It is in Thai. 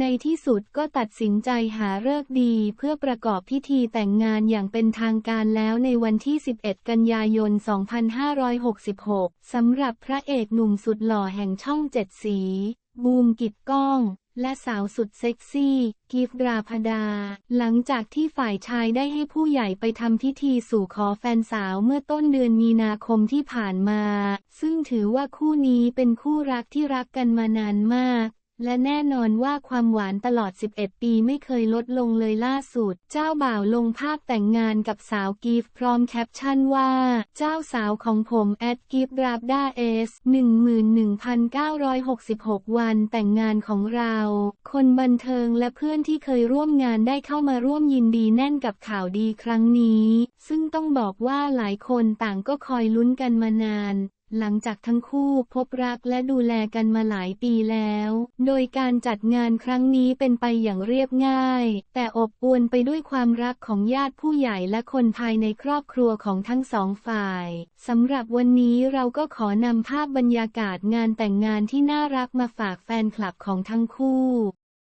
ในที่สุดก็ตัดสินใจหาฤกษ์ดีเพื่อประกอบพิธีแต่งงานอย่างเป็นทางการแล้วในวันที่ 11 กันยายน 2566 สำหรับพระเอกหนุ่มสุดหล่อแห่งช่องเจ็ดสี บูมกิดก้อง และสาวสุดเซ็กซี่ กิฟต์ราพดา หลังจากที่ฝ่ายชายได้ให้ผู้ใหญ่ไปทำพิธีสู่ขอแฟนสาวเมื่อต้นเดือนมีนาคมที่ผ่านมา ซึ่งถือว่าคู่นี้เป็นคู่รักที่รักกันมานานมาก และแน่นอนว่าความหวานตลอด 11 ปีไม่เคยลดลงเลยล่าสุด เจ้าบ่าวลงภาพแต่งงานกับสาวกีฟพร้อมแคปชั่นว่า เจ้าสาวของผมแอดกิฟราบด้าเอส11,966 วันแต่งงานของเรา คนบันเทิงและเพื่อนที่เคยร่วมงานได้เข้ามาร่วมยินดีแน่นกับข่าวดีครั้งนี้ ซึ่งต้องบอกว่าหลายคนต่างก็คอยลุ้นกันมานาน หลังจากทั้งคู่พบรักและดูแลกันมาหลายปีแล้ว โดยการจัดงานครั้งนี้เป็นไปอย่างเรียบง่าย แต่อบอวลไปด้วยความรักของญาติผู้ใหญ่และคนภายในครอบครัวของทั้งสองฝ่ายสำหรับวันนี้เราก็ขอนำภาพบรรยากาศงานแต่งงานที่น่ารักมาฝากแฟนคลับของทั้งคู่